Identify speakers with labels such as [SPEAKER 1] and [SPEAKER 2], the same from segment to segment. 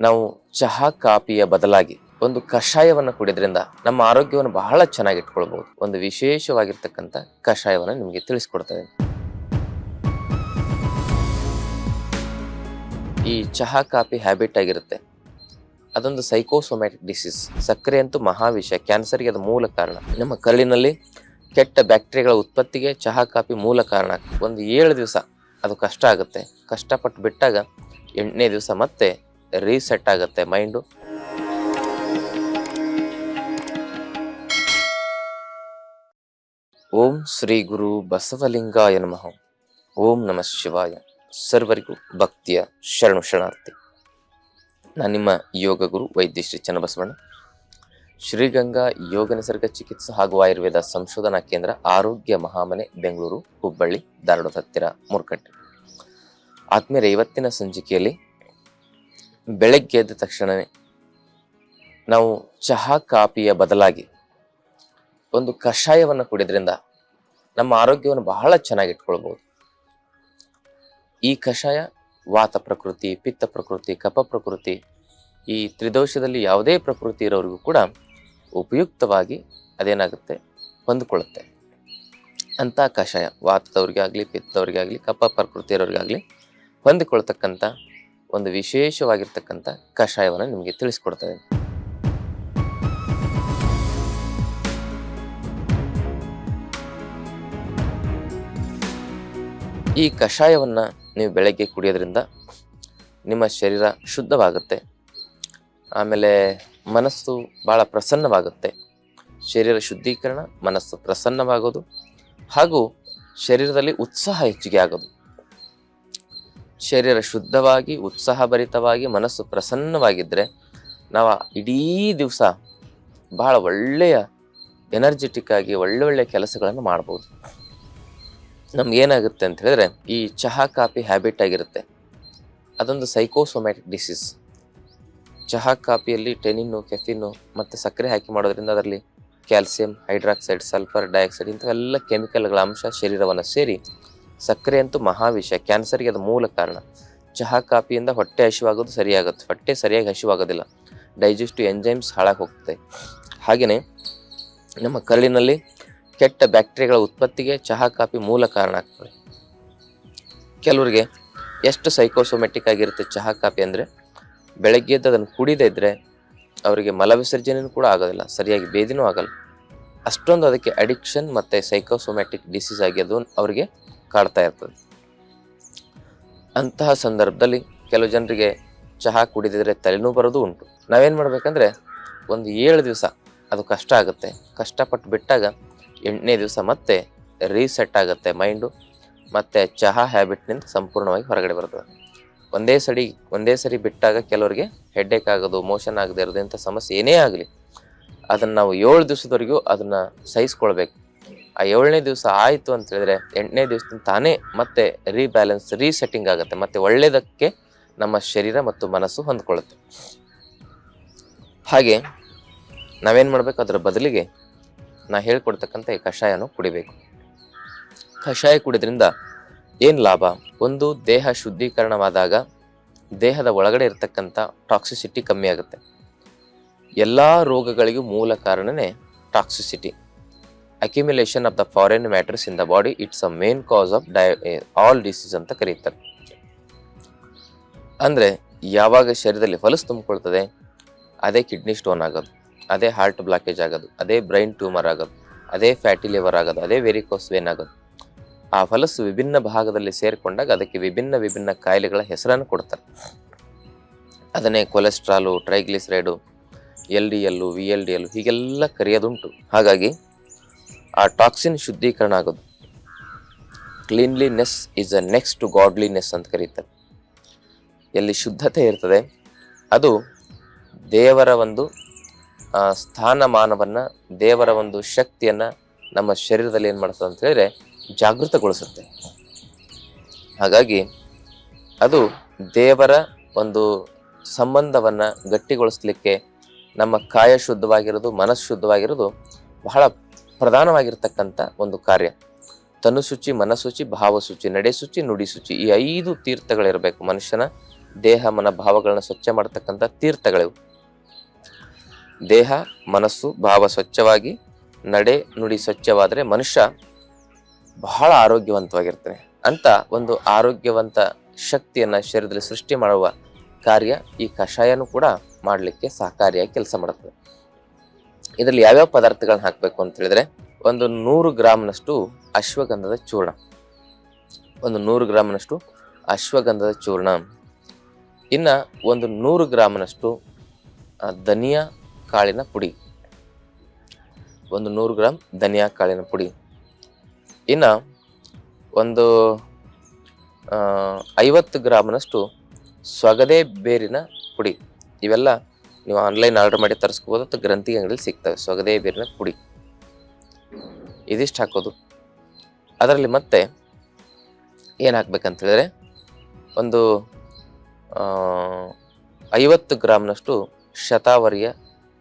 [SPEAKER 1] ನಾವು ಚಹಾ ಕಾಫಿಯ ಬದಲಾಗಿ ಒಂದು ಕಷಾಯವನ್ನು ಕುಡಿಯೋದ್ರಿಂದ ನಮ್ಮ ಆರೋಗ್ಯವನ್ನು ಬಹಳ ಚೆನ್ನಾಗಿ ಇಟ್ಕೊಳ್ಬಹುದು. ಒಂದು ವಿಶೇಷವಾಗಿರ್ತಕ್ಕಂಥ ಕಷಾಯವನ್ನು ನಿಮಗೆ ತಿಳಿಸ್ಕೊಡ್ತೇವೆ ಈ ಚಹಾ ಕಾಫಿ ಹ್ಯಾಬಿಟ್ ಆಗಿರುತ್ತೆ. ಅದೊಂದು ಸೈಕೋಸೊಮ್ಯಾಟಿಕ್ ಡಿಸೀಸ್. ಸಕ್ಕರೆ ಅಂತೂ ಮಹಾವಿಷ. ಕ್ಯಾನ್ಸರ್ಗೆ ಅದು ಮೂಲ ಕಾರಣ. ನಮ್ಮ ಕರುಳಿನಲ್ಲಿ ಕೆಟ್ಟ ಬ್ಯಾಕ್ಟೀರಿಯಾಗಳ ಉತ್ಪತ್ತಿಗೆ ಚಹಾ ಕಾಫಿ ಮೂಲ ಕಾರಣ. ಒಂದು ಏಳು ದಿವಸ ಅದು ಕಷ್ಟ ಆಗುತ್ತೆ. ಕಷ್ಟಪಟ್ಟು ಬಿಟ್ಟಾಗ ಎಂಟನೇ ದಿವಸ ಮತ್ತೆ ರೀಸೆಟ್ ಆಗುತ್ತೆ ಮೈಂಡು ಓಂ ಶ್ರೀ ಗುರು ಬಸವಲಿಂಗಾಯ ನಮಃ. ಓಂ ನಮಃ ಶಿವಾಯ. ಸರ್ವರಿಗೂ ಭಕ್ತಿಯ ಶರಣು ಶರಣಾರ್ಥಿ. ನಾನು ನಿಮ್ಮ ಯೋಗ ಗುರು ವೈದ್ಯ ಶ್ರೀ ಚನ್ನಬಸವಣ್ಣ. ಶ್ರೀಗಂಗಾ ಯೋಗ ನಿಸರ್ಗ ಚಿಕಿತ್ಸೆ ಹಾಗೂ ಆಯುರ್ವೇದ ಸಂಶೋಧನಾ ಕೇಂದ್ರ ಆರೋಗ್ಯ ಮಹಾಮನೆ, ಬೆಂಗಳೂರು, ಹುಬ್ಬಳ್ಳಿ, ಧಾರವಾಡದ ಹತ್ತಿರ ಮೂರ್ಕಟ್ಟೆ ಆತ್ಮೀಯರ ಇವತ್ತಿನ ಸಂಚಿಕೆಯಲ್ಲಿ ಬೆಳಗ್ಗೆ ಎದ್ದ ತಕ್ಷಣವೇ ನಾವು ಚಹಾ ಕಾಫಿಯ ಬದಲಾಗಿ ಒಂದು ಕಷಾಯವನ್ನು ಕುಡಿದ್ರಿಂದ ನಮ್ಮ ಆರೋಗ್ಯವನ್ನು ಬಹಳ ಚೆನ್ನಾಗಿ ಇಟ್ಕೊಳ್ಬಹುದು. ಈ ಕಷಾಯ, ವಾತ ಪ್ರಕೃತಿ, ಪಿತ್ತ ಪ್ರಕೃತಿ ಕಪ ಪ್ರಕೃತಿ, ಈ ತ್ರಿದೋಷದಲ್ಲಿ ಯಾವುದೇ ಪ್ರಕೃತಿ ಇರೋರಿಗೂ ಕೂಡ ಉಪಯುಕ್ತವಾಗಿ ಅದೇನಾಗುತ್ತೆ? ಹೊಂದಿಕೊಳ್ಳುತ್ತೆ. ಅಂತ ಕಷಾಯ ವಾತದವ್ರಿಗಾಗಲಿ, ಪಿತ್ತವ್ರಿಗಾಗಲಿ ಕಪ ಪ್ರಕೃತಿ ಇರೋರಿಗಾಗಲಿ ಹೊಂದಿಕೊಳ್ತಕ್ಕಂಥ ಒಂದು ವಿಶೇಷವಾಗಿರ್ತಕ್ಕಂಥ ಕಷಾಯವನ್ನು ನಿಮಗೆ ತಿಳಿಸ್ಕೊಡ್ತೇವೆ ಈ ಕಷಾಯವನ್ನು ನೀವು ಬೆಳಗ್ಗೆ ಕುಡಿಯೋದ್ರಿಂದ ನಿಮ್ಮ ಶರೀರ ಶುದ್ಧವಾಗುತ್ತೆ. ಆಮೇಲೆ ಮನಸ್ಸು ಭಾಳ ಪ್ರಸನ್ನವಾಗುತ್ತೆ. ಶರೀರ ಶುದ್ಧೀಕರಣ, ಮನಸ್ಸು ಪ್ರಸನ್ನವಾಗೋದು ಹಾಗೂ ಶರೀರದಲ್ಲಿ ಉತ್ಸಾಹ ಹೆಚ್ಚಿಗೆ ಆಗೋದು. ಶರೀರ ಶುದ್ಧವಾಗಿ, ಉತ್ಸಾಹಭರಿತವಾಗಿ, ಮನಸ್ಸು ಪ್ರಸನ್ನವಾಗಿದ್ದರೆ ನಾವು ಇಡೀ ದಿವಸ ಬಹಳ ಒಳ್ಳೆಯ ಎನರ್ಜೆಟಿಕ್ ಆಗಿ, ಒಳ್ಳೆ ಒಳ್ಳೆ ಕೆಲಸಗಳನ್ನು ಮಾಡ್ಬೋದು. ನಮ್ಗೆ ಏನಾಗುತ್ತೆ ಅಂತ ಹೇಳಿದ್ರೆ, ಈ ಚಹಾ ಕಾಫಿ ಹ್ಯಾಬಿಟ್ ಆಗಿರುತ್ತೆ. ಅದೊಂದು ಸೈಕೋಸೊಮ್ಯಾಟಿಕ್ ಡಿಸೀಸ್ ಚಹಾ ಕಾಫಿಯಲ್ಲಿ ಟೆನಿನ್ನು ಕೆಫಿನ್ನು ಮತ್ತು ಸಕ್ಕರೆ ಹಾಕಿ ಮಾಡೋದ್ರಿಂದ ಅದರಲ್ಲಿ ಕ್ಯಾಲ್ಸಿಯಂ ಹೈಡ್ರಾಕ್ಸೈಡ್ ಸಲ್ಫರ್ ಡೈಆಕ್ಸೈಡ್ ಇಂಥವೆಲ್ಲ ಕೆಮಿಕಲ್ಗಳ ಅಂಶ ಶರೀರವನ್ನು ಸೇರಿ ಸಕ್ಕರೆ ಅಂತೂ ಮಹಾವಿಷ, ಕ್ಯಾನ್ಸರ್ಗೆ ಅದು ಮೂಲ ಕಾರಣ. ಚಹಾ ಕಾಫಿಯಿಂದ ಹೊಟ್ಟೆ ಹಸಿವಾಗೋದು ಸರಿಯಾಗುತ್ತೆ, ಹೊಟ್ಟೆ ಸರಿಯಾಗಿ ಹಸಿವಾಗೋದಿಲ್ಲ. ಡೈಜೆಸ್ಟಿವ್ ಎಂಜೈಮ್ಸ್ ಹಾಳಾಗಿ ಹೋಗ್ತದೆ. ಹಾಗೆಯೇ ನಮ್ಮ ಕರಳಿನಲ್ಲಿ ಕೆಟ್ಟ ಬ್ಯಾಕ್ಟೀರಿಯಾಗಳ ಉತ್ಪತ್ತಿಗೆ ಚಹಾ ಕಾಫಿ ಮೂಲ ಕಾರಣ ಆಗ್ತದೆ. ಕೆಲವರಿಗೆ ಎಷ್ಟು ಸೈಕೋಸೊಮೆಟಿಕ್ ಆಗಿರುತ್ತೆ ಚಹಾ ಕಾಫಿ ಅಂದರೆ, ಬೆಳಗ್ಗೆ ಎದ್ದು ಅದನ್ನು ಕುಡಿದೇ ಇದ್ದರೆ ಅವರಿಗೆ ಮಲ ವಿಸರ್ಜನೆಯೂ ಕೂಡ ಆಗೋದಿಲ್ಲ, ಸರಿಯಾಗಿ ಬೇದಿನೂ ಆಗಲ್ಲ. ಅಷ್ಟೊಂದು ಅದಕ್ಕೆ ಅಡಿಕ್ಷನ್ ಮತ್ತು ಸೈಕೋಸೊಮ್ಯಾಟಿಕ್ ಡಿಸೀಸ್ ಆಗಿ ಅದು ಅವರಿಗೆ ಕಾಡ್ತಾ ಇರ್ತದೆ. ಅಂತಹ ಸಂದರ್ಭದಲ್ಲಿ ಕೆಲವು ಜನರಿಗೆ ಚಹಾ ಕುಡಿದಿದ್ರೆ ತಲೆನೂ ಬರೋದು ಉಂಟು. ನಾವೇನು ಮಾಡಬೇಕಂದ್ರೆ ಒಂದು ಏಳು ದಿವಸ ಅದು ಕಷ್ಟ ಆಗುತ್ತೆ. ಕಷ್ಟಪಟ್ಟು ಬಿಟ್ಟಾಗ ಎಂಟನೇ ದಿವಸ ಮತ್ತೆ ರೀಸೆಟ್ ಆಗುತ್ತೆ ಮೈಂಡು ಮತ್ತು ಚಹಾ ಹ್ಯಾಬಿಟ್ನಿಂದ ಸಂಪೂರ್ಣವಾಗಿ ಹೊರಗಡೆ ಬರ್ತದೆ. ಒಂದೇ ಸರಿ ಒಂದೇ ಸರಿ ಬಿಟ್ಟಾಗ ಕೆಲವರಿಗೆ ಹೆಡ್ಡೇಕ್ ಆಗೋದು ಮೋಷನ್ ಆಗದೆ ಇರೋದು ಇಂಥ ಸಮಸ್ಯೆ ಏನೇ ಆಗಲಿ, ಅದನ್ನು ನಾವು ಏಳು ದಿವಸದವರೆಗೂ ಅದನ್ನು ಸಹಿಸ್ಕೊಳ್ಬೇಕು. ಆ ಏಳನೇ ದಿವಸ ಆಯಿತು ಅಂತ ಹೇಳಿದ್ರೆ ಎಂಟನೇ ದಿವಸದಿಂದ ತಾನೇ ಮತ್ತೆ ರೀಬ್ಯಾಲೆನ್ಸ್ ರೀಸೆಟ್ಟಿಂಗ್ ಆಗುತ್ತೆ. ಮತ್ತೆ ಒಳ್ಳೆಯದಕ್ಕೆ ನಮ್ಮ ಶರೀರ ಮತ್ತು ಮನಸ್ಸು ಹೊಂದ್ಕೊಳ್ಳುತ್ತೆ. ಹಾಗೆ ನಾವೇನು ಮಾಡಬೇಕು? ಅದರ ಬದಲಿಗೆ ನಾ ಹೇಳ್ಕೊಡ್ತಕ್ಕಂಥ ಈ ಕಷಾಯನೂ ಕುಡಿಬೇಕು. ಕಷಾಯ ಕುಡಿದ್ರಿಂದ ಏನು ಲಾಭ? ಒಂದು, ದೇಹ ಶುದ್ಧೀಕರಣವಾದಾಗ ದೇಹದ ಒಳಗಡೆ ಇರತಕ್ಕಂಥ ಟಾಕ್ಸಿಸಿಟಿ ಕಮ್ಮಿ ಆಗುತ್ತೆ. ಎಲ್ಲ ರೋಗಗಳಿಗೂ ಮೂಲ ಕಾರಣನೇ toxicity accumulation of the foreign matters in the body it's a main cause of ಡಯ all disease ಅಂತ ಕರೀತಾರೆ. ಅಂದರೆ, ಯಾವಾಗ ಶರೀರದಲ್ಲಿ ಹೊಲಸು ತುಂಬಿಕೊಳ್ತದೆ, ಅದೇ ಕಿಡ್ನಿ ಸ್ಟೋನ್ ಆಗೋದು, ಅದೇ ಹಾರ್ಟ್ ಬ್ಲಾಕೇಜ್ ಆಗೋದು, ಅದೇ ಬ್ರೈನ್ ಟ್ಯೂಮರ್ ಆಗೋದು, ಅದೇ ಫ್ಯಾಟಿ ಲಿವರ್ ಆಗೋದು, ಅದೇ ವೆರಿಕೋಸ್ ವೇನ್ ಆಗೋದು. ಆ ಹೊಲಸು ವಿಭಿನ್ನ ಭಾಗದಲ್ಲಿ ಸೇರಿಕೊಂಡಾಗ ಅದಕ್ಕೆ ವಿಭಿನ್ನ ವಿಭಿನ್ನ ಕಾಯಿಲೆಗಳ ಹೆಸರನ್ನು ಕೊಡ್ತಾರೆ. ಅದನ್ನೇ cholesterol triglyceride L D L V L D L ಹೀಗೆಲ್ಲ ಕರೆಯೋದುಂಟು. ಹಾಗಾಗಿ ಆ ಟಾಕ್ಸಿನ್ ಶುದ್ಧೀಕರಣ ಆಗೋದು. Cleanliness is a next to godliness ಅಂತ ಕರೀತಾರೆ. ಎಲ್ಲಿ ಶುದ್ಧತೆ ಇರ್ತದೆ, ಅದು ದೇವರ ಒಂದು ಸ್ಥಾನಮಾನವನ್ನು, ದೇವರ ಒಂದು ಶಕ್ತಿಯನ್ನು ನಮ್ಮ ಶರೀರದಲ್ಲಿ ಏನು ಮಾಡ್ತದೆ ಅಂತ ಹೇಳಿದ್ರೆ ಜಾಗೃತಗೊಳಿಸುತ್ತೆ. ಹಾಗಾಗಿ ಅದು ದೇವರ ಒಂದು ಸಂಬಂಧವನ್ನು ಗಟ್ಟಿಗೊಳಿಸ್ಲಿಕ್ಕೆ ನಮ್ಮ ಕಾಯ ಶುದ್ಧವಾಗಿರೋದು, ಮನಸ್ಸು ಶುದ್ಧವಾಗಿರೋದು ಬಹಳ ಪ್ರಧಾನವಾಗಿರ್ತಕ್ಕಂಥ ಒಂದು ಕಾರ್ಯ. ತನುಶುಚಿ ಮನಶುಚಿ ಭಾವಶುಚಿ ನುಡಿ ಶುಚಿ ಈ ಐದು ತೀರ್ಥಗಳಿರಬೇಕು. ಮನುಷ್ಯನ ದೇಹ, ಮನ ಭಾವಗಳನ್ನ ಸ್ವಚ್ಛ ಮಾಡತಕ್ಕಂಥ ತೀರ್ಥಗಳಿವು. ದೇಹ, ಮನಸ್ಸು, ಭಾವ ಸ್ವಚ್ಛವಾಗಿ, ನಡೆ, ನುಡಿ ಸ್ವಚ್ಛವಾದರೆ ಮನುಷ್ಯ ಬಹಳ ಆರೋಗ್ಯವಂತವಾಗಿರ್ತಾನೆ. ಅಂತ ಒಂದು ಆರೋಗ್ಯವಂತ ಶಕ್ತಿಯನ್ನ ಶರೀರದಲ್ಲಿ ಸೃಷ್ಟಿ ಮಾಡುವ ಕಾರ್ಯ ಈ ಕಷಾಯನೂ ಕೂಡ ಮಾಡಲಿಕ್ಕೆ ಸಹಕಾರಿಯಾಗಿ ಕೆಲಸ ಮಾಡುತ್ತದೆ ಇದರಲ್ಲಿ ಯಾವ್ಯಾವ ಪದಾರ್ಥಗಳನ್ನ ಹಾಕಬೇಕು ಅಂತ ಹೇಳಿದ್ರೆ, ಒಂದು ನೂರು ಗ್ರಾಮ್ನಷ್ಟು ಅಶ್ವಗಂಧದ ಚೂರ್ಣ. ಒಂದು ನೂರು ಗ್ರಾಮ್ನಷ್ಟು ಅಶ್ವಗಂಧದ ಚೂರ್ಣ. ಇನ್ನು ಒಂದು ನೂರು ಗ್ರಾಮ್ನಷ್ಟು ಧನಿಯಾ ಕಾಳಿನ ಪುಡಿ. ಒಂದು ನೂರು ಗ್ರಾಮ್ ಧನಿಯಾ ಕಾಳಿನ ಪುಡಿ. ಇನ್ನು ಒಂದು ಐವತ್ತು ಗ್ರಾಮ್ನಷ್ಟು ಸೊಗದೆ ಬೇರಿನ ಪುಡಿ. ಇವೆಲ್ಲ ನೀವು ಆನ್ಲೈನ್ ಆರ್ಡರ್ ಮಾಡಿ ತರಿಸ್ಕೋಬೋದು ಅಥವಾ ಗ್ರಂಥಿ ಅಂಗಡಿಯಲ್ಲಿ ಸಿಗ್ತವೆ. ಸೊಗದೆ ಬೇರಿನ ಪುಡಿ. ಇದಿಷ್ಟು ಹಾಕೋದು. ಅದರಲ್ಲಿ ಮತ್ತೆ ಏನು ಹಾಕ್ಬೇಕಂತೇಳಿದ್ರೆ ಒಂದು ಐವತ್ತು ಗ್ರಾಮ್ನಷ್ಟು ಶತಾವರಿಯ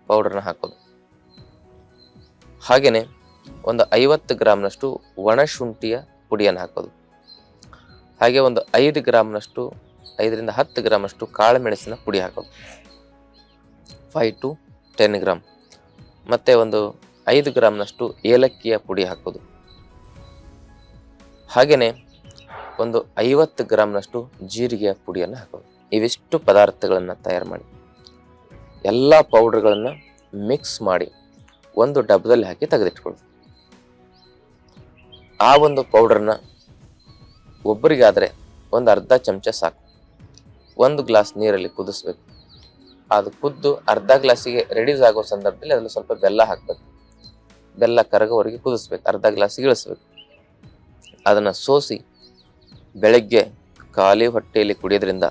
[SPEAKER 1] ಪೌಡರ್ನ ಹಾಕೋದು. ಹಾಗೆಯೇ ಒಂದು ಐವತ್ತು ಗ್ರಾಮ್ನಷ್ಟು ಒಣಶುಂಠಿಯ ಪುಡಿಯನ್ನು ಹಾಕೋದು. ಹಾಗೆ ಒಂದು ಐದು ಗ್ರಾಮ್ನಷ್ಟು, ಐದರಿಂದ ಹತ್ತು ಗ್ರಾಮಷ್ಟು ಕಾಳುಮೆಣಸಿನ ಪುಡಿ ಹಾಕೋದು. ಫೈವ್ ಟು ಟೆನ್ ಗ್ರಾಮ್ ಮತ್ತು ಒಂದು ಐದು ಗ್ರಾಮ್ನಷ್ಟು ಏಲಕ್ಕಿಯ ಪುಡಿ ಹಾಕೋದು. ಹಾಗೆಯೇ ಒಂದು ಐವತ್ತು ಗ್ರಾಮ್ನಷ್ಟು ಜೀರಿಗೆಯ ಪುಡಿಯನ್ನು ಹಾಕೋದು. ಇವಿಷ್ಟು ಪದಾರ್ಥಗಳನ್ನು ತಯಾರು ಮಾಡಿ. ಎಲ್ಲ ಪೌಡ್ರ್ಗಳನ್ನು ಮಿಕ್ಸ್ ಮಾಡಿ ಒಂದು ಡಬ್ಬದಲ್ಲಿ ಹಾಕಿ ತೆಗೆದಿಟ್ಕೊಳ್ಳಿ ಆ ಒಂದು ಪೌಡ್ರನ್ನ ಒಬ್ಬರಿಗಾದರೆ ಒಂದು ಅರ್ಧ ಚಮಚ ಸಾಕು. ಒಂದು ಗ್ಲಾಸ್ ನೀರಲ್ಲಿ ಕುದಿಸ್ಬೇಕು. ಅದು ಕುದ್ದು ಅರ್ಧ ಗ್ಲಾಸಿಗೆ ರೆಡ್ಯೂಸ್ ಆಗೋ ಸಂದರ್ಭದಲ್ಲಿ ಅದರಲ್ಲಿ ಸ್ವಲ್ಪ ಬೆಲ್ಲ ಹಾಕಬೇಕು. ಬೆಲ್ಲ ಕರಗೋವರೆಗೆ ಕುದಿಸ್ಬೇಕು. ಅರ್ಧ ಗ್ಲಾಸಿಗೆ ಇಳಿಸ್ಬೇಕು. ಅದನ್ನು ಸೋಸಿ ಬೆಳಗ್ಗೆ ಖಾಲಿ ಹೊಟ್ಟೆಯಲ್ಲಿ ಕುಡಿಯೋದ್ರಿಂದ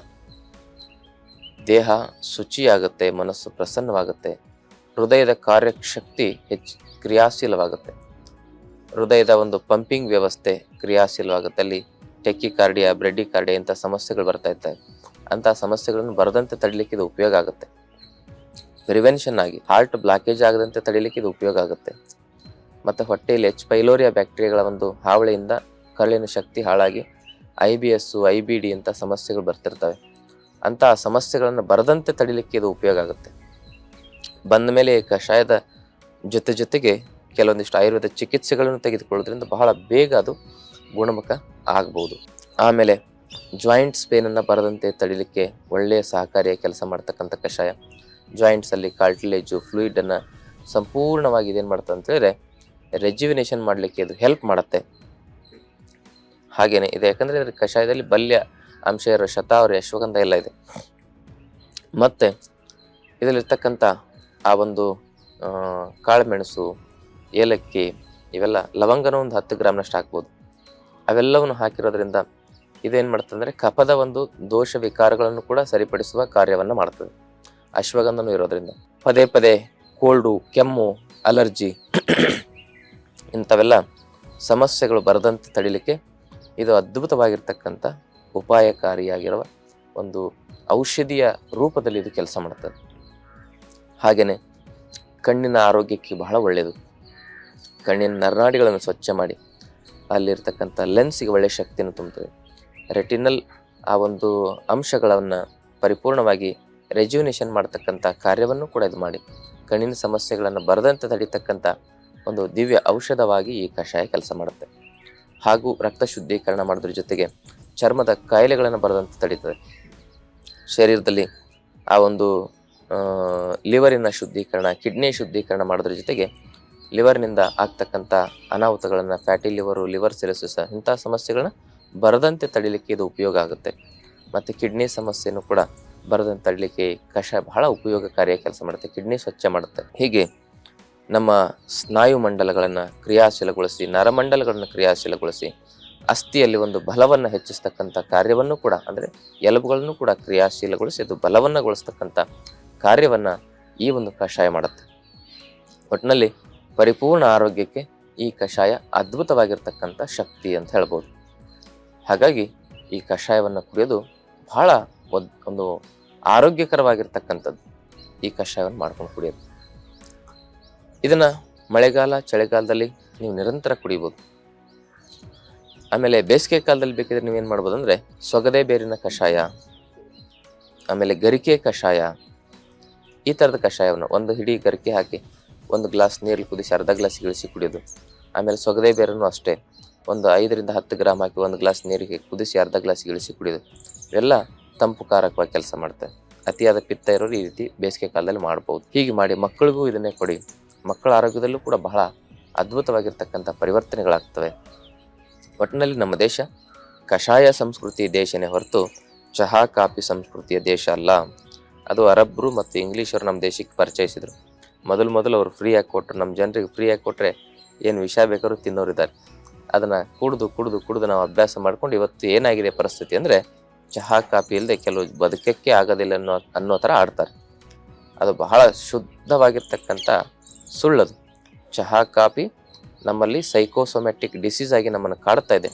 [SPEAKER 1] ದೇಹ ಶುಚಿಯಾಗುತ್ತೆ, ಮನಸ್ಸು ಪ್ರಸನ್ನವಾಗುತ್ತೆ, ಹೃದಯದ ಕಾರ್ಯಶಕ್ತಿ ಹೆಚ್ಚು ಕ್ರಿಯಾಶೀಲವಾಗುತ್ತೆ. ಹೃದಯದ ಒಂದು ಪಂಪಿಂಗ್ ವ್ಯವಸ್ಥೆ ಕ್ರಿಯಾಶೀಲವಾಗುತ್ತೆ. ಅಲ್ಲಿ ಟೆಕ್ಕಿ ಕಾರ್ಡಿಯಾ ಬ್ರೆಡ್ಡಿ ಕಾರ್ಡಿಯಾ ಇಂಥ ಸಮಸ್ಯೆಗಳು ಬರ್ತಾ ಇರ್ತವೆ. ಅಂಥ ಸಮಸ್ಯೆಗಳನ್ನು ಬರದಂತೆ ತಡಿಲಿಕ್ಕೆ ಇದು ಉಪಯೋಗ ಆಗುತ್ತೆ. ಪ್ರಿವೆನ್ಷನ್ ಆಗಿ ಹಾರ್ಟ್ ಬ್ಲಾಕೇಜ್ ಆಗದಂತೆ ತಡಿಲಿಕ್ಕೆ ಇದು ಉಪಯೋಗ ಆಗುತ್ತೆ. ಮತ್ತು ಹೊಟ್ಟೆಯಲ್ಲಿ ಎಚ್ ಪೈಲೋರಿಯಾ ಬ್ಯಾಕ್ಟೀರಿಯಾಗಳ ಒಂದು ಹಾವಳಿಯಿಂದ ಕರುಳಿನ ಶಕ್ತಿ ಹಾಳಾಗಿ I B S I B D ಅಂತ ಸಮಸ್ಯೆಗಳು ಬರ್ತಿರ್ತವೆ. ಅಂತಹ ಸಮಸ್ಯೆಗಳನ್ನು ಬರದಂತೆ ತಡಿಲಿಕ್ಕೆ ಇದು ಉಪಯೋಗ ಆಗುತ್ತೆ. ಬಂದ ಮೇಲೆ ಕಷಾಯದ ಜೊತೆ ಜೊತೆಗೆ ಕೆಲವೊಂದಿಷ್ಟು ಆಯುರ್ವೇದ ಚಿಕಿತ್ಸೆಗಳನ್ನು ತೆಗೆದುಕೊಳ್ಳೋದ್ರಿಂದ ಬಹಳ ಬೇಗ ಅದು ಗುಣಮುಖ ಆಗ್ಬೋದು. ಆಮೇಲೆ ಜಾಯಿಂಟ್ಸ್ ಪೇನನ್ನು ಬರದಂತೆ ತಡಿಲಿಕ್ಕೆ ಒಳ್ಳೆಯ ಸಹಕಾರಿಯ ಕೆಲಸ ಮಾಡ್ತಕ್ಕಂಥ ಕಷಾಯ. ಜಾಯಿಂಟ್ಸಲ್ಲಿ ಕಾರ್ಟಿಲೇಜು ಫ್ಲೂಯಿಡನ್ನು ಸಂಪೂರ್ಣವಾಗಿ ಇದೇನು ಮಾಡುತ್ತೆ ಅಂತ ಹೇಳಿದ್ರೆ ರೆಜ್ಯುವಿನೇಷನ್ ಮಾಡಲಿಕ್ಕೆ ಇದು ಹೆಲ್ಪ್ ಮಾಡುತ್ತೆ. ಹಾಗೆಯೇ ಇದೆ ಯಾಕಂದರೆ ಇದರ ಕಷಾಯದಲ್ಲಿ ಬಲ್ಯ ಅಂಶ ಇರೋ ಶತಾವರಿ, ಅಶ್ವಗಂಧ ಎಲ್ಲ ಇದೆ. ಮತ್ತು, ಇದರಲ್ಲಿರ್ತಕ್ಕಂಥ ಆ ಒಂದು ಕಾಳುಮೆಣಸು, ಏಲಕ್ಕಿ, ಇವೆಲ್ಲ ಲವಂಗನ ಒಂದು ಹತ್ತು ಗ್ರಾಮ್ನಷ್ಟು ಹಾಕ್ಬೋದು. ಅವೆಲ್ಲವನ್ನು ಹಾಕಿರೋದ್ರಿಂದ ಇದೇನು ಮಾಡ್ತದೆ ಅಂದರೆ ಕಫದ ಒಂದು ದೋಷ ವಿಕಾರಗಳನ್ನು ಕೂಡ ಸರಿಪಡಿಸುವ ಕಾರ್ಯವನ್ನು ಮಾಡ್ತದೆ. ಅಶ್ವಗಂಧನೂ ಇರೋದ್ರಿಂದ. ಪದೇ ಪದೇ ಕೋಲ್ಡು, ಕೆಮ್ಮು, ಅಲರ್ಜಿ ಇಂಥವೆಲ್ಲ ಸಮಸ್ಯೆಗಳು ಬರದಂತೆ ತಡಿಲಿಕ್ಕೆ ಇದು ಅದ್ಭುತವಾಗಿರ್ತಕ್ಕಂಥ ಉಪಾಯಕಾರಿಯಾಗಿರುವ ಒಂದು ಔಷಧಿಯ ರೂಪದಲ್ಲಿ ಇದು ಕೆಲಸ ಮಾಡ್ತದೆ. ಹಾಗೆಯೇ ಕಣ್ಣಿನ ಆರೋಗ್ಯಕ್ಕೆ ಬಹಳ ಒಳ್ಳೆಯದು ಕಣ್ಣಿನ ನರನಾಡಿಗಳನ್ನು ಸ್ವಚ್ಛ ಮಾಡಿ ಅಲ್ಲಿರ್ತಕ್ಕಂಥ ಲೆನ್ಸಿಗೆ ಒಳ್ಳೆಯ ಶಕ್ತಿಯನ್ನು ತುಂಬುತ್ತದೆ. ರೆಟಿನಲ್ ಆ ಒಂದು ಅಂಶಗಳನ್ನು ಪರಿಪೂರ್ಣವಾಗಿ ರೆಜ್ಯುನೇಷನ್ ಮಾಡ್ತಕ್ಕಂಥ ಕಾರ್ಯವನ್ನು ಕೂಡ ಇದು ಮಾಡಿ. ಕಣ್ಣಿನ ಸಮಸ್ಯೆಗಳನ್ನು ಬರದಂತೆ ತಡಿತಕ್ಕಂಥ ಒಂದು ದಿವ್ಯ ಔಷಧವಾಗಿ ಈ ಕಷಾಯ ಕೆಲಸ ಮಾಡುತ್ತೆ. ಹಾಗೂ ರಕ್ತ ಶುದ್ಧೀಕರಣ ಮಾಡೋದ್ರ ಜೊತೆಗೆ ಚರ್ಮದ ಕಾಯಿಲೆಗಳನ್ನು ಬರದಂತೆ ತಡೀತದೆ. ಶರೀರದಲ್ಲಿ ಆ ಒಂದು ಲಿವರಿನ ಶುದ್ಧೀಕರಣ, ಕಿಡ್ನಿ ಶುದ್ಧೀಕರಣ ಮಾಡೋದ್ರ ಜೊತೆಗೆ ಲಿವರ್ನಿಂದ ಆಗ್ತಕ್ಕಂಥ ಅನಾಹುತಗಳನ್ನು ಫ್ಯಾಟಿ ಲಿವರು ಲಿವರ್ ಸಿರಸಿಸ ಇಂಥ ಸಮಸ್ಯೆಗಳನ್ನ ಬರದಂತೆ ತಡಿಲಿಕ್ಕೆ ಇದು ಉಪಯೋಗ ಆಗುತ್ತೆ. ಮತ್ತು ಕಿಡ್ನಿ ಸಮಸ್ಯೆನೂ ಕೂಡ ಬರದಂತೆ ತಡಿಲಿಕ್ಕೆ ಕಷಾಯ ಬಹಳ ಉಪಯೋಗಕಾರಿಯ ಕೆಲಸ ಮಾಡುತ್ತೆ. ಕಿಡ್ನಿ ಸ್ವಚ್ಛ ಮಾಡುತ್ತೆ. ಹೀಗೆ ನಮ್ಮ ಸ್ನಾಯು ಮಂಡಲಗಳನ್ನು ಕ್ರಿಯಾಶೀಲಗೊಳಿಸಿ, ನರಮಂಡಲಗಳನ್ನು ಕ್ರಿಯಾಶೀಲಗೊಳಿಸಿ, ಅಸ್ಥಿಯಲ್ಲಿ ಒಂದು ಬಲವನ್ನು ಹೆಚ್ಚಿಸ್ತಕ್ಕಂಥ ಕಾರ್ಯವನ್ನು ಕೂಡ, ಅಂದರೆ ಎಲುಬುಗಳನ್ನು ಕೂಡ ಕ್ರಿಯಾಶೀಲಗೊಳಿಸಿ, ಅದು ಬಲವನ್ನು ಗೊಳಿಸ್ತಕ್ಕಂಥ ಕಾರ್ಯವನ್ನು ಈ ಒಂದು ಕಷಾಯ ಮಾಡುತ್ತೆ. ಒಟ್ಟಿನಲ್ಲಿ ಪರಿಪೂರ್ಣ ಆರೋಗ್ಯಕ್ಕೆ ಈ ಕಷಾಯ ಅದ್ಭುತವಾಗಿರ್ತಕ್ಕಂಥ ಶಕ್ತಿ ಅಂತ ಹೇಳ್ಬೋದು. ಹಾಗಾಗಿ ಈ ಕಷಾಯವನ್ನು ಕುಡಿಯೋದು ಬಹಳ ಒಂದು ಆರೋಗ್ಯಕರವಾಗಿರ್ತಕ್ಕಂಥದ್ದು. ಈ ಕಷಾಯವನ್ನು ಮಾಡ್ಕೊಂಡು ಕುಡಿಯೋದು. ಇದನ್ನು ಮಳೆಗಾಲ, ಚಳಿಗಾಲದಲ್ಲಿ ನೀವು ನಿರಂತರ ಕುಡಿಬೋದು. ಆಮೇಲೆ ಬೇಸಿಗೆ ಕಾಲದಲ್ಲಿ ಬೇಕಿದ್ರೆ ನೀವೇನು ಮಾಡ್ಬೋದು ಅಂದರೆ ಸೊಗದೆ ಬೇರಿನ ಕಷಾಯ, ಆಮೇಲೆ ಗರಿಕೆ ಕಷಾಯ, ಈ ಥರದ ಕಷಾಯವನ್ನು ಒಂದು ಹಿಡಿ ಗರಿಕೆ ಹಾಕಿ ಒಂದು ಗ್ಲಾಸ್ ನೀರಲ್ಲಿ ಕುದಿಸಿ ಅರ್ಧ ಗ್ಲಾಸ್ ಇಳಿಸಿ ಕುಡಿಯೋದು. ಆಮೇಲೆ ಸೊಗದೆ ಬೇರನ್ನು ಅಷ್ಟೇ. ಒಂದು ಐದರಿಂದ ಹತ್ತು ಗ್ರಾಮ್ ಹಾಕಿ ಒಂದು ಗ್ಲಾಸ್ ನೀರಿಗೆ ಕುದಿಸಿ ಅರ್ಧ ಗ್ಲಾಸ್ ಇಳಿಸಿ ಕುಡಿಯೋದು ಇವೆಲ್ಲ ತಂಪು ಕಾರಕವಾಗಿ ಕೆಲಸ ಮಾಡ್ತವೆ ಅತಿಯಾದ ಪಿತ್ತ ಇರೋರು ಈ ರೀತಿ ಬೇಸಿಗೆ ಕಾಲದಲ್ಲಿ ಮಾಡ್ಬೋದು. ಹೀಗೆ ಮಾಡಿ ಮಕ್ಕಳಿಗೂ ಇದನ್ನೇ ಕೊಡಿ. ಮಕ್ಕಳ ಆರೋಗ್ಯದಲ್ಲೂ ಕೂಡ ಬಹಳ ಅದ್ಭುತವಾಗಿರ್ತಕ್ಕಂಥ ಪರಿವರ್ತನೆಗಳಾಗ್ತವೆ. ಒಟ್ಟಿನಲ್ಲಿ ನಮ್ಮ ದೇಶ ಕಷಾಯ ಸಂಸ್ಕೃತಿ ದೇಶನೇ ಹೊರತು ಚಹಾ ಕಾಫಿ ಸಂಸ್ಕೃತಿಯ ದೇಶ ಅಲ್ಲ. ಅದು ಅರಬ್ರು ಮತ್ತು ಇಂಗ್ಲೀಷರು ನಮ್ಮ ದೇಶಕ್ಕೆ ಪರಿಚಯಿಸಿದರು. ಮೊದಲು ಮೊದಲು ಅವರು ಫ್ರೀಯಾಗಿ ಕೊಟ್ಟರು. ನಮ್ಮ ಜನರಿಗೆ ಫ್ರೀಯಾಗಿ ಕೊಟ್ಟರೆ ಏನು ವಿಷ ಬೇಕಾದ್ರೂ ತಿನ್ನೋರಿದ್ದಾರೆ. ಅದನ್ನು ಕುಡಿದು ಕುಡಿದು ಕುಡಿದು ನಾವು ಅಭ್ಯಾಸ ಮಾಡ್ಕೊಂಡು ಇವತ್ತು ಏನಾಗಿದೆ ಪರಿಸ್ಥಿತಿ ಅಂದರೆ ಚಹಾ, ಕಾಫಿ ಇಲ್ಲದೆ ಕೆಲವು ಬದುಕಕ್ಕೆ ಆಗೋದಿಲ್ಲ ಅನ್ನೋ ಅನ್ನೋ ಥರ ಆಡ್ತಾರೆ. ಅದು ಬಹಳ ಶುದ್ಧವಾಗಿರ್ತಕ್ಕಂಥ ಸುಳ್ಳದು ಚಹಾ, ಕಾಫಿ ನಮ್ಮಲ್ಲಿ ಸೈಕೋಸೊಮ್ಯಾಟಿಕ್ ಡಿಸೀಸ್ ಆಗಿ ನಮ್ಮನ್ನು ಕಾಡ್ತಾ ಇದೆ.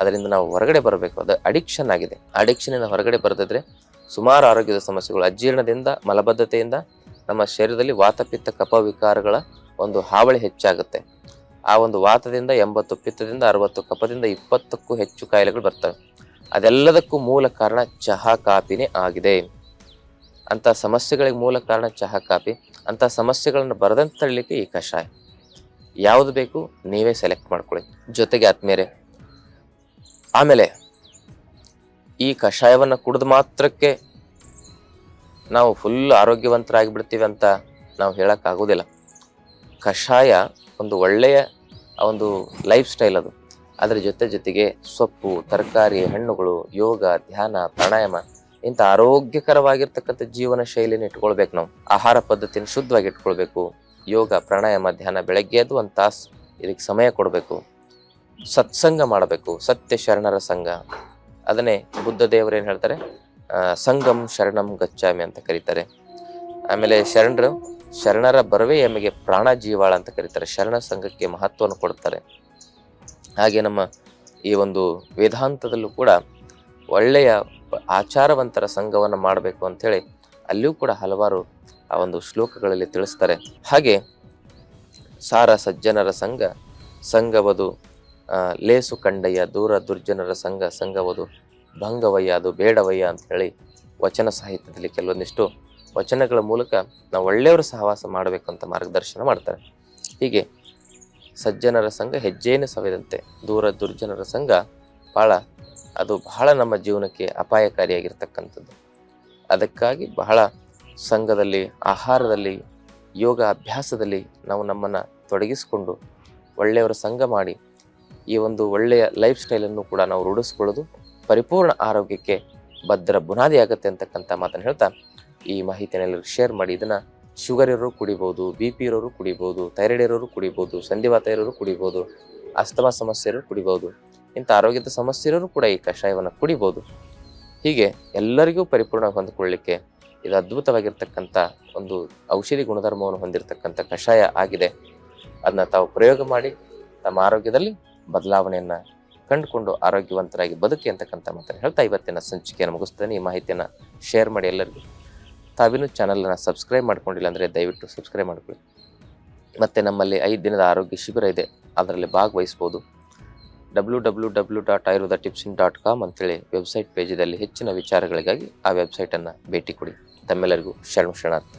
[SPEAKER 1] ಅದರಿಂದ ನಾವು ಹೊರಗಡೆ ಬರಬೇಕು. ಅದು ಅಡಿಕ್ಷನ್ ಆಗಿದೆ. ಅಡಿಕ್ಷನಿಂದ ಹೊರಗಡೆ ಬರೆದಿದ್ರೆ ಸುಮಾರು ಆರೋಗ್ಯದ ಸಮಸ್ಯೆಗಳು, ಅಜೀರ್ಣದಿಂದ, ಮಲಬದ್ಧತೆಯಿಂದ ನಮ್ಮ ಶರೀರದಲ್ಲಿ ವಾತಪಿತ್ತ ಕಪ ವಿಕಾರಗಳ ಒಂದು ಹಾವಳಿ ಹೆಚ್ಚಾಗುತ್ತೆ. ಆ ಒಂದು ವಾತದಿಂದ ಎಂಬತ್ತು, ಪಿತ್ತದಿಂದ ಅರವತ್ತು ಕಪದಿಂದ ಇಪ್ಪತ್ತಕ್ಕೂ ಹೆಚ್ಚು ಕಾಯಿಲೆಗಳು ಬರ್ತವೆ. ಅದೆಲ್ಲದಕ್ಕೂ ಮೂಲ ಕಾರಣ ಚಹಾ ಕಾಪಿನೇ ಆಗಿದೆ. ಅಂತ ಸಮಸ್ಯೆಗಳಿಗೆ ಮೂಲ ಕಾರಣ ಚಹಾ ಕಾಪಿ ಅಂತ ಸಮಸ್ಯೆಗಳನ್ನು ಬರದಂತೆ ತಳ್ಳಲಿಕ್ಕೆ ಈ ಕಷಾಯ. ಯಾವುದು ಬೇಕು ನೀವೇ ಸೆಲೆಕ್ಟ್ ಮಾಡ್ಕೊಳ್ಳಿ. ಜೊತೆಗೆ ಆತ್ಮೀಯರೇ, ಆಮೇಲೆ ಈ ಕಷಾಯವನ್ನು ಕುಡಿದು ಮಾತ್ರಕ್ಕೆ ನಾವು ಫುಲ್ ಆರೋಗ್ಯವಂತರಾಗಿ ಬಿಡ್ತೀವಿ ಅಂತ ನಾವು ಹೇಳೋಕ್ಕಾಗೋದಿಲ್ಲ. ಕಷಾಯ, ಒಂದು ಒಳ್ಳೆಯ ಒಂದು ಲೈಫ್ ಸ್ಟೈಲ್ ಅದು. ಅದರ ಜೊತೆ ಜೊತೆಗೆ ಸೊಪ್ಪು, ತರಕಾರಿ, ಹಣ್ಣುಗಳು, ಯೋಗ, ಧ್ಯಾನ, ಪ್ರಾಣಾಯಾಮ, ಇಂಥ ಆರೋಗ್ಯಕರವಾಗಿರ್ತಕ್ಕಂಥ ಜೀವನ ಶೈಲಿನ ಇಟ್ಕೊಳ್ಬೇಕು ನಾವು. ಆಹಾರ ಪದ್ಧತಿನ ಶುದ್ಧವಾಗಿ ಇಟ್ಕೊಳ್ಬೇಕು. ಯೋಗ, ಪ್ರಾಣಾಯಾಮ, ಧ್ಯಾನ ಬೆಳಗ್ಗೆ ಅದು ಒಂದು ತಾಸು ಇದಕ್ಕೆ ಸಮಯ ಕೊಡಬೇಕು. ಸತ್ಸಂಗ ಮಾಡಬೇಕು. ಸತ್ಯ ಶರಣರ ಸಂಘ. ಅದನ್ನೇ ಬುದ್ಧ ದೇವರು ಏನು ಹೇಳ್ತಾರೆ? ಸಂಗಮ್ ಸಂಗಂ ಶರಣಂ ಗಚ್ಚಾಮಿ ಅಂತ ಕರೀತಾರೆ. ಆಮೇಲೆ ಶರಣರು ಶರಣರ ಬರವೇ ಎಮ್ಮೆಗೆ ಪ್ರಾಣ ಜೀವಾಳ ಅಂತ ಕರೀತಾರೆ. ಶರಣ ಸಂಘಕ್ಕೆ ಮಹತ್ವವನ್ನು ಕೊಡ್ತಾರೆ. ಹಾಗೆ ನಮ್ಮ ಈ ಒಂದು ವೇದಾಂತದಲ್ಲೂ ಕೂಡ ಒಳ್ಳೆಯ ಆಚಾರವಂತರ ಸಂಘವನ್ನು ಮಾಡಬೇಕು ಅಂಥೇಳಿ ಅಲ್ಲಿಯೂ ಕೂಡ ಹಲವಾರು ಆ ಒಂದು ಶ್ಲೋಕಗಳಲ್ಲಿ ತಿಳಿಸ್ತಾರೆ. ಹಾಗೆ ಸಾರ ಸಜ್ಜನರ ಸಂಘ, ಸಂಘವದು ಲೇಸು ಕಂಡಯ್ಯ, ದೂರ ದುರ್ಜನರ ಸಂಘ, ಸಂಘವದು ಭಂಗವಯ್ಯ, ಅದು ಬೇಡವಯ್ಯ ಅಂತ ಹೇಳಿ ವಚನ ಸಾಹಿತ್ಯದಲ್ಲಿ ಕೆಲವೊಂದಿಷ್ಟು ವಚನಗಳ ಮೂಲಕ ನಾವು ಒಳ್ಳೆಯವರ ಸಹವಾಸ ಮಾಡಬೇಕಂತ ಮಾರ್ಗದರ್ಶನ ಮಾಡ್ತಾರೆ. ಹೀಗೆ ಸಜ್ಜನರ ಸಂಘ ಹೆಜ್ಜೆಯನ್ನು ಸವೆದಂತೆ ದೂರ ದುರ್ಜನರ ಸಂಘ ಭಾಳ ಅದು ಬಹಳ ನಮ್ಮ ಜೀವನಕ್ಕೆ ಅಪಾಯಕಾರಿಯಾಗಿರ್ತಕ್ಕಂಥದ್ದು. ಅದಕ್ಕಾಗಿ ಬಹಳ ಸಂಘದಲ್ಲಿ, ಆಹಾರದಲ್ಲಿ, ಯೋಗ ಅಭ್ಯಾಸದಲ್ಲಿ ನಾವು ನಮ್ಮನ್ನು ತೊಡಗಿಸಿಕೊಂಡು ಒಳ್ಳೆಯವರ ಸಂಘ ಮಾಡಿ ಈ ಒಂದು ಒಳ್ಳೆಯ ಲೈಫ್ ಸ್ಟೈಲನ್ನು ಕೂಡ ನಾವು ರೂಢಿಸ್ಕೊಳ್ಳೋದು ಪರಿಪೂರ್ಣ ಆರೋಗ್ಯಕ್ಕೆ ಭದ್ರ ಬುನಾದಿ ಆಗುತ್ತೆ ಅಂತಕ್ಕಂಥ ಮಾತನ್ನು ಹೇಳ್ತಾ ಈ ಮಾಹಿತಿನೆಲ್ಲರಿಗೂ ಶೇರ್ ಮಾಡಿ, ಇದನ್ನು ಶುಗರ್ ಇರೋರು ಕುಡಿಬೋದು ಬಿ ಪಿ ಇರೋರು ಕುಡಿಬೋದು ಥೈರಾಯ್ಡ್ ಇರೋರು ಕುಡಿಬೋದು, ಸಂಧಿವಾತ ಇರೋರು ಕುಡಿಬೋದು, ಅಸ್ತಮಾ ಸಮಸ್ಯೆ ಇರೋರು ಕುಡಿಬೋದು, ಇಂಥ ಆರೋಗ್ಯದ ಸಮಸ್ಯೆ ಇರೋರು ಕೂಡ ಈ ಕಷಾಯವನ್ನು ಕುಡಿಬೋದು. ಹೀಗೆ ಎಲ್ಲರಿಗೂ ಪರಿಪೂರ್ಣ ಹೊಂದಿಕೊಳ್ಳಲಿಕ್ಕೆ ಇದು ಅದ್ಭುತವಾಗಿರ್ತಕ್ಕಂಥ ಒಂದು ಔಷಧಿ ಗುಣಧರ್ಮವನ್ನು ಹೊಂದಿರತಕ್ಕಂಥ ಕಷಾಯ ಆಗಿದೆ. ಅದನ್ನ ತಾವು ಪ್ರಯೋಗ ಮಾಡಿ, ತಮ್ಮ ಆರೋಗ್ಯದಲ್ಲಿ ಬದಲಾವಣೆಯನ್ನು ಕಂಡುಕೊಂಡು ಆರೋಗ್ಯವಂತರಾಗಿ ಬದುಕಿ ಅಂತಕ್ಕಂಥ ಮಾತನ್ನು ಹೇಳ್ತಾ ಇವತ್ತಿನ ಸಂಚಿಕೆಯನ್ನು ಮುಗಿಸ್ತೇನೆ. ಈ ಮಾಹಿತಿಯನ್ನು ಶೇರ್ ಮಾಡಿ ಎಲ್ಲರಿಗೂ. ತಾವಿನ್ನೂ ಚಾನಲನ್ನು ಸಬ್ಸ್ಕ್ರೈಬ್ ಮಾಡ್ಕೊಂಡಿಲ್ಲ ಅಂದರೆ ದಯವಿಟ್ಟು ಸಬ್ಸ್ಕ್ರೈಬ್ ಮಾಡ್ಕೊಳ್ಳಿ. ಮತ್ತು ನಮ್ಮಲ್ಲಿ ಐದು ದಿನದ ಆರೋಗ್ಯ ಶಿಬಿರ ಇದೆ, ಅದರಲ್ಲಿ ಭಾಗವಹಿಸ್ಬೋದು. W W W dot Ayurveda ಟಿಪ್ಸಿನ್ dot com ಅಂತೇಳಿ ವೆಬ್ಸೈಟ್ ಪೇಜಿದಲ್ಲಿ ಹೆಚ್ಚಿನ ವಿಚಾರಗಳಿಗಾಗಿ ಆ ವೆಬ್ಸೈಟನ್ನು ಭೇಟಿ ಕೊಡಿ. ತಮ್ಮೆಲ್ಲರಿಗೂ ಶರಣು ಶರಣಾರ್ಥಿ.